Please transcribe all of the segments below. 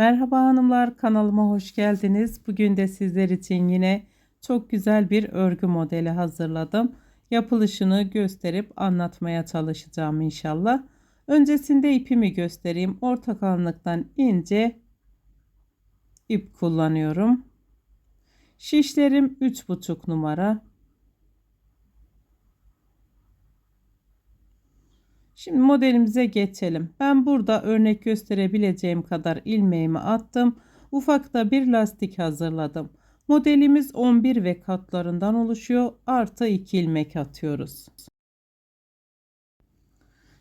Merhaba hanımlar kanalıma hoş geldiniz. Bugün de sizler için yine çok güzel bir örgü modeli hazırladım. Yapılışını gösterip anlatmaya çalışacağım inşallah. Öncesinde ipimi göstereyim. Orta kalınlıktan ince ip kullanıyorum. Şişlerim 3,5 numara. Şimdi modelimize geçelim. Ben burada örnek gösterebileceğim kadar ilmeğimi attım. Ufakta bir lastik hazırladım. Modelimiz 11 ve katlarından oluşuyor. Artı 2 ilmek atıyoruz.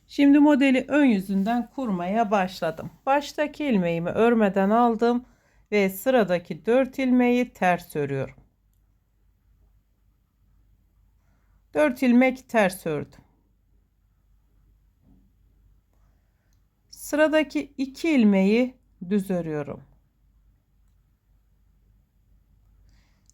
Şimdi modeli ön yüzünden kurmaya başladım. Baştaki ilmeğimi örmeden aldım ve sıradaki 4 ilmeği ters örüyorum. 4 ilmek ters ördüm. Sıradaki iki ilmeği düz örüyorum.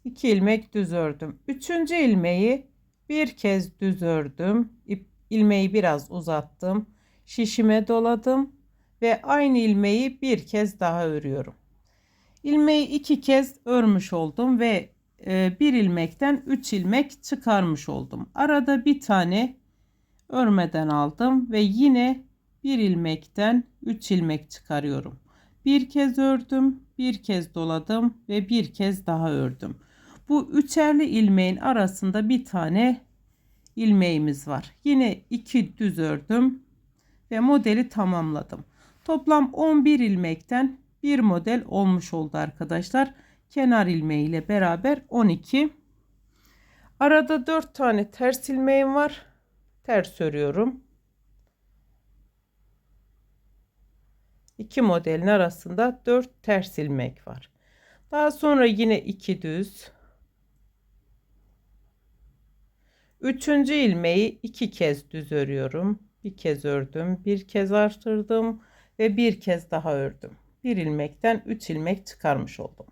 2 ilmek düz ördüm. Üçüncü ilmeği bir kez düz ördüm. İp, ilmeği biraz uzattım. Şişime doladım ve aynı ilmeği bir kez daha örüyorum. İlmeği iki kez örmüş oldum ve e, bir ilmekten 3 ilmek çıkarmış oldum. Arada bir tane örmeden aldım ve yine bir ilmekten 3 ilmek çıkarıyorum. Bir kez ördüm, bir kez doladım ve bir kez daha ördüm. Bu üçerli ilmeğin arasında bir tane ilmeğimiz var. Yine iki düz ördüm ve modeli tamamladım. Toplam 11 ilmekten bir model olmuş oldu arkadaşlar. Kenar ilmeği ile beraber 12. Arada 4 tane ters ilmeğim var. Ters örüyorum. İki modelin arasında 4 ters ilmek var. Daha sonra yine 2 düz. Üçüncü ilmeği iki kez düz örüyorum. Bir kez ördüm, bir kez artırdım ve bir kez daha ördüm. Bir ilmekten 3 ilmek çıkarmış oldum.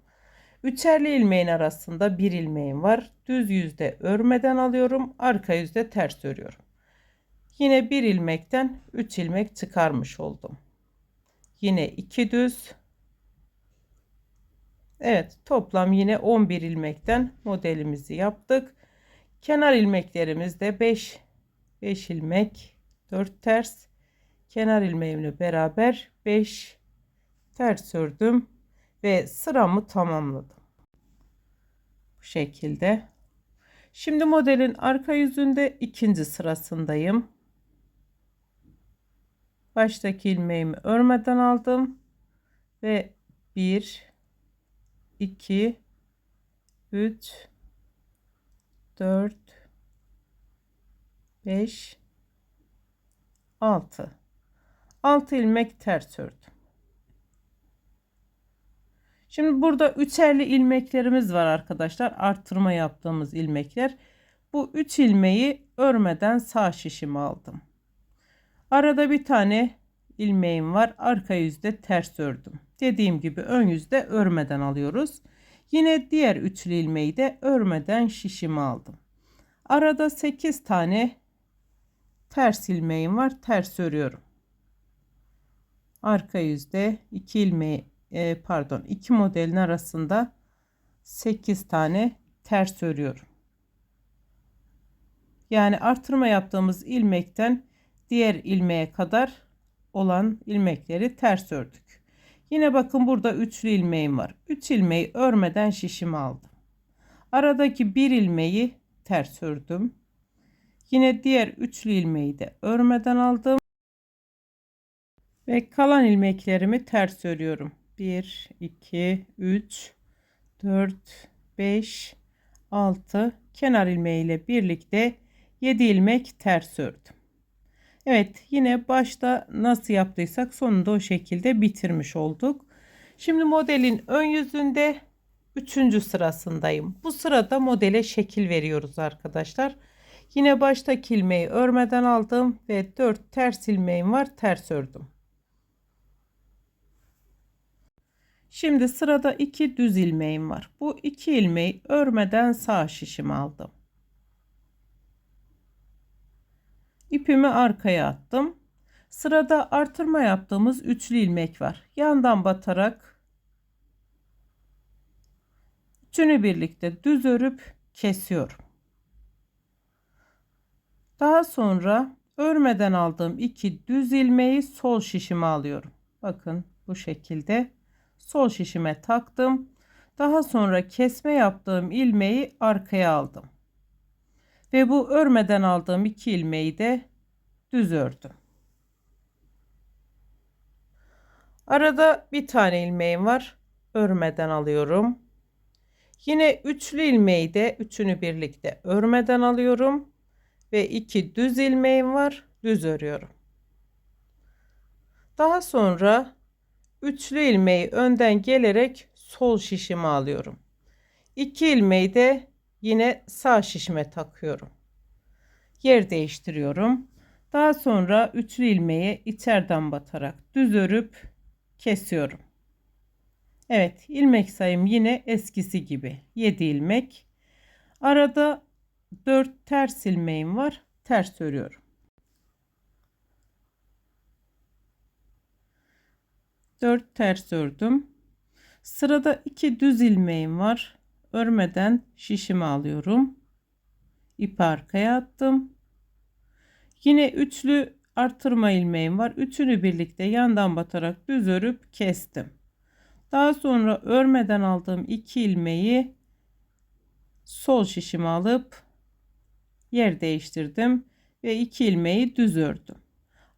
Üçerli ilmeğin arasında bir ilmeğim var. Düz yüzde örmeden alıyorum. Arka yüzde ters örüyorum. Yine bir ilmekten 3 ilmek çıkarmış oldum. Yine 2 düz. Evet toplam yine 11 ilmekten modelimizi yaptık. Kenar ilmeklerimizde 5 5 ilmek 4 ters kenar ilmeğimle beraber 5 ters ördüm ve sıramı tamamladım. Bu şekilde. Şimdi modelin arka yüzünde ikinci sırasındayım. Baştaki ilmeğimi örmeden aldım ve 1 2 3 4 5 6 6 ilmek ters ördüm. Şimdi burada üçerli ilmeklerimiz var arkadaşlar. Arttırma yaptığımız ilmekler. Bu 3 ilmeği örmeden sağ şişimi aldım. Arada bir tane ilmeğim var. Arka yüzde ters ördüm. Dediğim gibi ön yüzde örmeden alıyoruz. Yine diğer üçlü ilmeği de örmeden şişimi aldım. Arada 8 tane ters ilmeğim var. Ters örüyorum. Arka yüzde 2 ilmeği e, pardon 2 modelin arasında 8 tane ters örüyorum. Yani artırma yaptığımız ilmekten diğer ilmeğe kadar olan ilmekleri ters ördük. Yine bakın burada üçlü ilmeğim var. 3 ilmeği örmeden şişimi aldım. Aradaki bir ilmeği ters ördüm. Yine diğer üçlü ilmeği de örmeden aldım. Ve kalan ilmeklerimi ters örüyorum. 1, 2, 3, 4, 5, 6 kenar ilmeği ile birlikte 7 ilmek ters ördüm. Evet yine başta nasıl yaptıysak sonunda o şekilde bitirmiş olduk. Şimdi modelin ön yüzünde 3. sırasındayım. Bu sırada modele şekil veriyoruz arkadaşlar. Yine baştaki ilmeği örmeden aldım ve 4 ters ilmeğim var ters ördüm. Şimdi sırada 2 düz ilmeğim var. Bu 2 ilmeği örmeden sağ şişim aldım. İpimi arkaya attım. Sırada artırma yaptığımız üçlü ilmek var. Yandan batarak üçünü birlikte düz örüp kesiyorum. Daha sonra örmeden aldığım iki düz ilmeği sol şişime alıyorum. Bakın bu şekilde sol şişime taktım. Daha sonra kesme yaptığım ilmeği arkaya aldım. Ve bu örmeden aldığım iki ilmeği de düz ördüm. Arada bir tane ilmeğim var. Örmeden alıyorum. Yine üçlü ilmeği de üçünü birlikte örmeden alıyorum ve iki düz ilmeğim var. Düz örüyorum. Daha sonra üçlü ilmeği önden gelerek sol şişime alıyorum. İki ilmeği de yine sağ şişime takıyorum. Yer değiştiriyorum. Daha sonra üçlü ilmeği içeriden batarak düz örüp kesiyorum. Evet, ilmek sayım yine eskisi gibi 7 ilmek. Arada 4 ters ilmeğim var. Ters örüyorum. 4 ters ördüm. Sırada 2 düz ilmeğim var. Örmeden şişimi alıyorum. İpi arkaya attım. Yine üçlü artırma ilmeğim var. Üçünü birlikte yandan batarak düz örüp kestim. Daha sonra örmeden aldığım iki ilmeği sol şişime alıp yer değiştirdim ve iki ilmeği düz ördüm.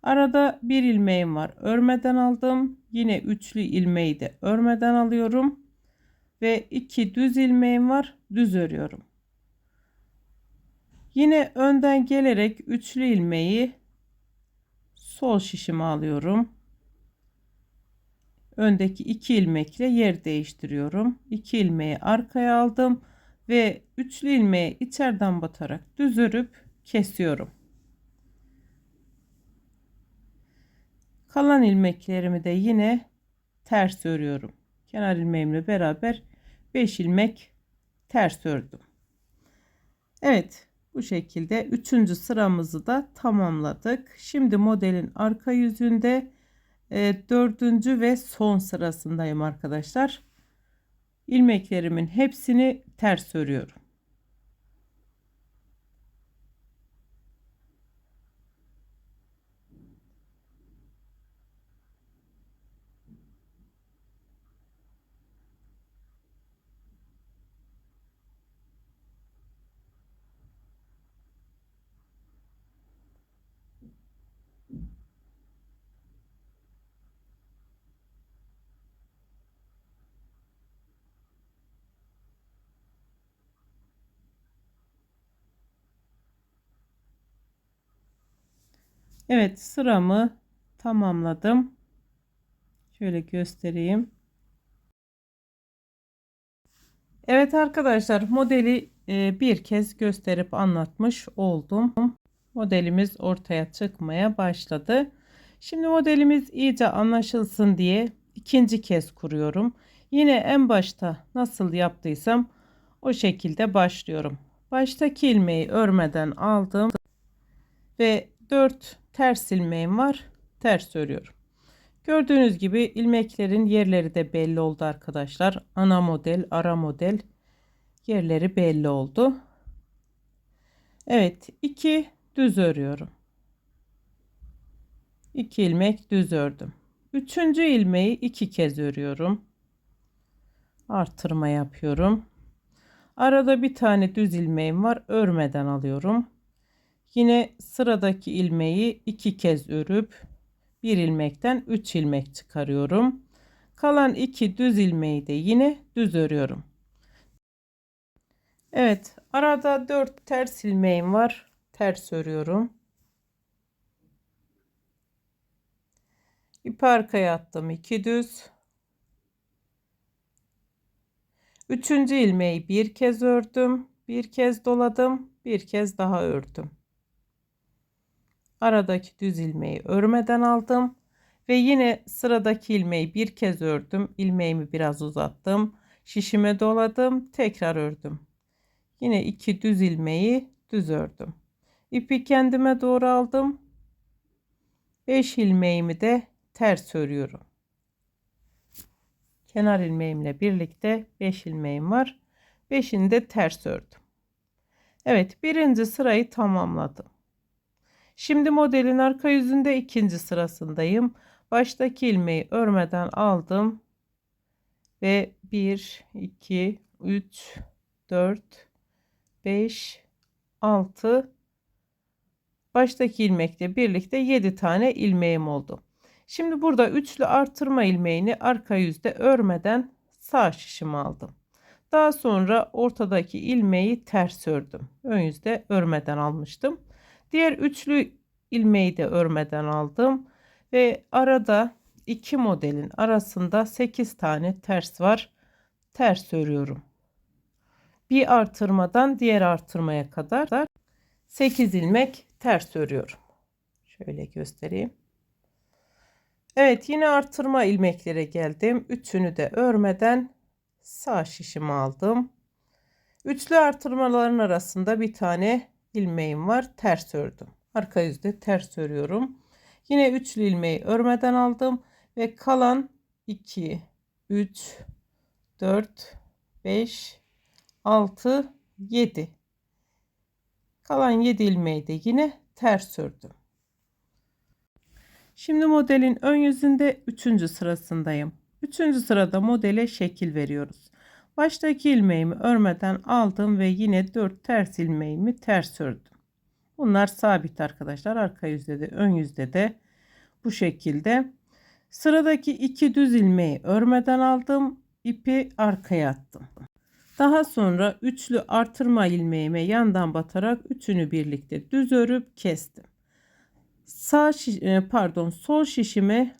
Arada bir ilmeğim var. Örmeden aldım. Yine üçlü ilmeği de örmeden alıyorum. Ve iki düz ilmeğim var. Düz örüyorum. Yine önden gelerek üçlü ilmeği sol şişime alıyorum. Öndeki iki ilmekle yer değiştiriyorum. 2 ilmeği arkaya aldım ve üçlü ilmeği içeriden batarak düz örüp kesiyorum. Kalan ilmeklerimi de yine ters örüyorum. Kenar ilmeğimle beraber 5 ilmek ters ördüm. Evet bu şekilde 3. sıramızı da tamamladık. Şimdi modelin arka yüzünde e, dördüncü ve son sırasındayım arkadaşlar. İlmeklerimin hepsini ters örüyorum. Evet sıramı tamamladım. Şöyle göstereyim. Evet arkadaşlar modeli e, bir kez gösterip anlatmış oldum. Modelimiz ortaya çıkmaya başladı. Şimdi modelimiz iyice anlaşılsın diye ikinci kez kuruyorum. Yine en başta nasıl yaptıysam o şekilde başlıyorum. Baştaki ilmeği örmeden aldım ve 4 ters ilmeğim var. Ters örüyorum. Gördüğünüz gibi ilmeklerin yerleri de belli oldu arkadaşlar. Ana model, ara model yerleri belli oldu. Evet, 2 düz örüyorum. 2 ilmek düz ördüm. Üçüncü ilmeği iki kez örüyorum. Artırma yapıyorum. Arada bir tane düz ilmeğim var. Örmeden alıyorum. Yine sıradaki ilmeği iki kez örüp bir ilmekten 3 ilmek çıkarıyorum. Kalan iki düz ilmeği de yine düz örüyorum. Evet, arada 4 ters ilmeğim var. Ters örüyorum. İpi arkaya attım. 2 düz. Üçüncü ilmeği bir kez ördüm. Bir kez doladım. Bir kez daha ördüm aradaki düz ilmeği örmeden aldım ve yine sıradaki ilmeği bir kez ördüm. İlmeğimi biraz uzattım. Şişime doladım tekrar ördüm. Yine iki düz ilmeği düz ördüm. İpi kendime doğru aldım. 5 ilmeğimi de ters örüyorum. Kenar ilmeğimle birlikte 5 ilmeğim var. Beşini de ters ördüm. Evet birinci sırayı tamamladım. Şimdi modelin arka yüzünde ikinci sırasındayım. Baştaki ilmeği örmeden aldım. Ve 1, 2, 3, 4, 5, 6, baştaki ilmekle birlikte 7 tane ilmeğim oldu. Şimdi burada üçlü artırma ilmeğini arka yüzde örmeden sağ şişimi aldım. Daha sonra ortadaki ilmeği ters ördüm. Ön yüzde örmeden almıştım. Diğer üçlü ilmeği de örmeden aldım ve arada iki modelin arasında 8 tane ters var. Ters örüyorum. Bir artırmadan diğer artırmaya kadar 8 ilmek ters örüyorum. Şöyle göstereyim. Evet yine artırma ilmeklere geldim. Üçünü de örmeden sağ şişimi aldım. Üçlü artırmaların arasında bir tane ilmeğim var. Ters ördüm. Arka yüzde ters örüyorum. Yine üçlü ilmeği örmeden aldım ve kalan 2 3 4 5 6 7 kalan 7 ilmeği de yine ters ördüm. Şimdi modelin ön yüzünde 3. sırasındayım. 3. sırada modele şekil veriyoruz. Baştaki ilmeğimi örmeden aldım ve yine 4 ters ilmeğimi ters ördüm. Bunlar sabit arkadaşlar. Arka yüzde de ön yüzde de bu şekilde. Sıradaki iki düz ilmeği örmeden aldım. ipi arkaya attım. Daha sonra üçlü artırma ilmeğime yandan batarak üçünü birlikte düz örüp kestim. Sağ şiş, e, pardon sol şişime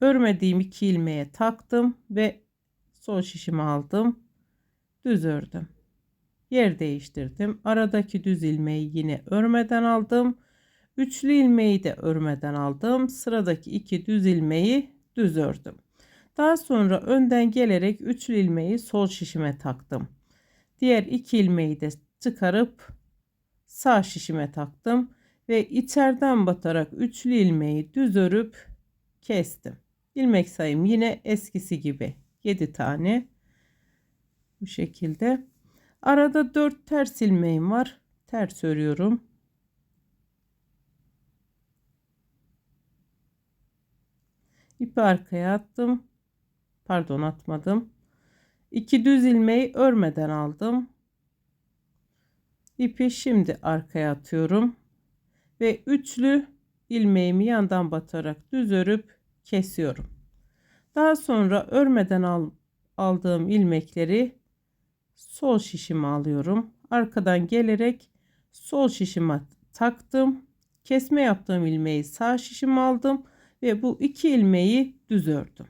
örmediğim iki ilmeğe taktım ve sol şişimi aldım. Düz ördüm. Yer değiştirdim. Aradaki düz ilmeği yine örmeden aldım. Üçlü ilmeği de örmeden aldım. Sıradaki iki düz ilmeği düz ördüm. Daha sonra önden gelerek üçlü ilmeği sol şişime taktım. Diğer iki ilmeği de çıkarıp sağ şişime taktım ve içeriden batarak üçlü ilmeği düz örüp kestim. İlmek sayım yine eskisi gibi 7 tane bu şekilde. Arada 4 ters ilmeğim var. Ters örüyorum. İpi arkaya attım. Pardon atmadım. İki düz ilmeği örmeden aldım. İpi şimdi arkaya atıyorum. Ve üçlü ilmeğimi yandan batarak düz örüp kesiyorum. Daha sonra örmeden al, aldığım ilmekleri sol şişime alıyorum. Arkadan gelerek sol şişime taktım. Kesme yaptığım ilmeği sağ şişime aldım ve bu iki ilmeği düz ördüm.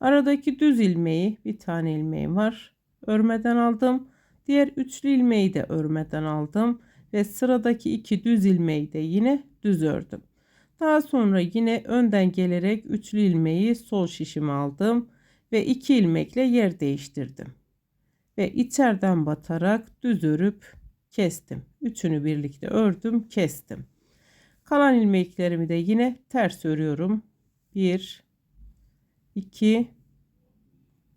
Aradaki düz ilmeği bir tane ilmeğim var. Örmeden aldım. Diğer üçlü ilmeği de örmeden aldım ve sıradaki iki düz ilmeği de yine düz ördüm. Daha sonra yine önden gelerek üçlü ilmeği sol şişime aldım ve iki ilmekle yer değiştirdim. Ve içeriden batarak düz örüp kestim. Üçünü birlikte ördüm, kestim. Kalan ilmeklerimi de yine ters örüyorum. 1 2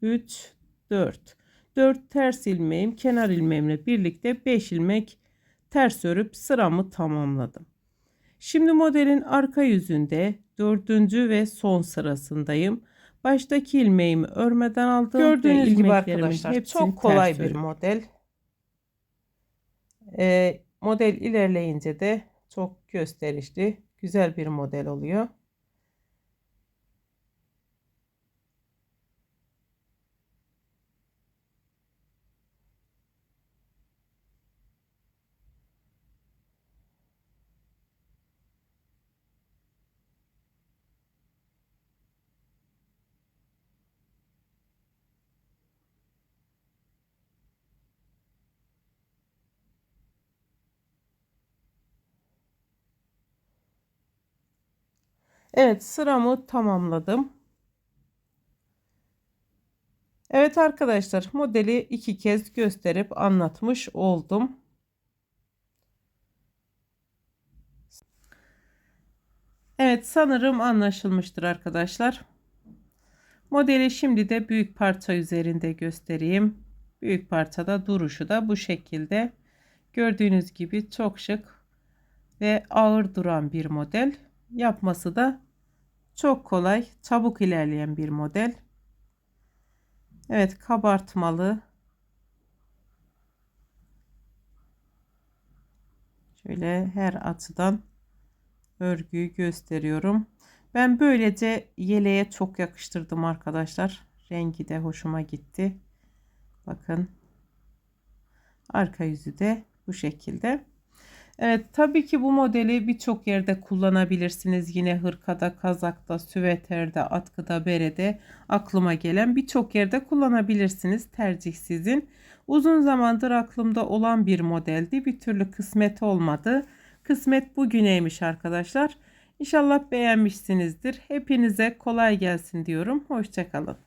3 4 4 ters ilmeğim kenar ilmeğimle birlikte 5 ilmek ters örüp sıramı tamamladım. Şimdi modelin arka yüzünde dördüncü ve son sırasındayım. Baştaki ilmeğimi örmeden aldım. Gördüğünüz gibi arkadaşlar çok kolay bir model. Ee, model ilerleyince de çok gösterişli, güzel bir model oluyor. Evet sıramı tamamladım. Evet arkadaşlar modeli iki kez gösterip anlatmış oldum. Evet sanırım anlaşılmıştır arkadaşlar. Modeli şimdi de büyük parça üzerinde göstereyim. Büyük parçada duruşu da bu şekilde. Gördüğünüz gibi çok şık ve ağır duran bir model. Yapması da çok kolay, çabuk ilerleyen bir model. Evet, kabartmalı. Şöyle her açıdan örgüyü gösteriyorum. Ben böylece yeleğe çok yakıştırdım arkadaşlar. Rengi de hoşuma gitti. Bakın. Arka yüzü de bu şekilde. Evet tabii ki bu modeli birçok yerde kullanabilirsiniz. Yine hırkada, kazakta, süveterde, atkıda, berede aklıma gelen birçok yerde kullanabilirsiniz. Tercih sizin. Uzun zamandır aklımda olan bir modeldi. Bir türlü kısmet olmadı. Kısmet bugüneymiş arkadaşlar. İnşallah beğenmişsinizdir. Hepinize kolay gelsin diyorum. Hoşçakalın.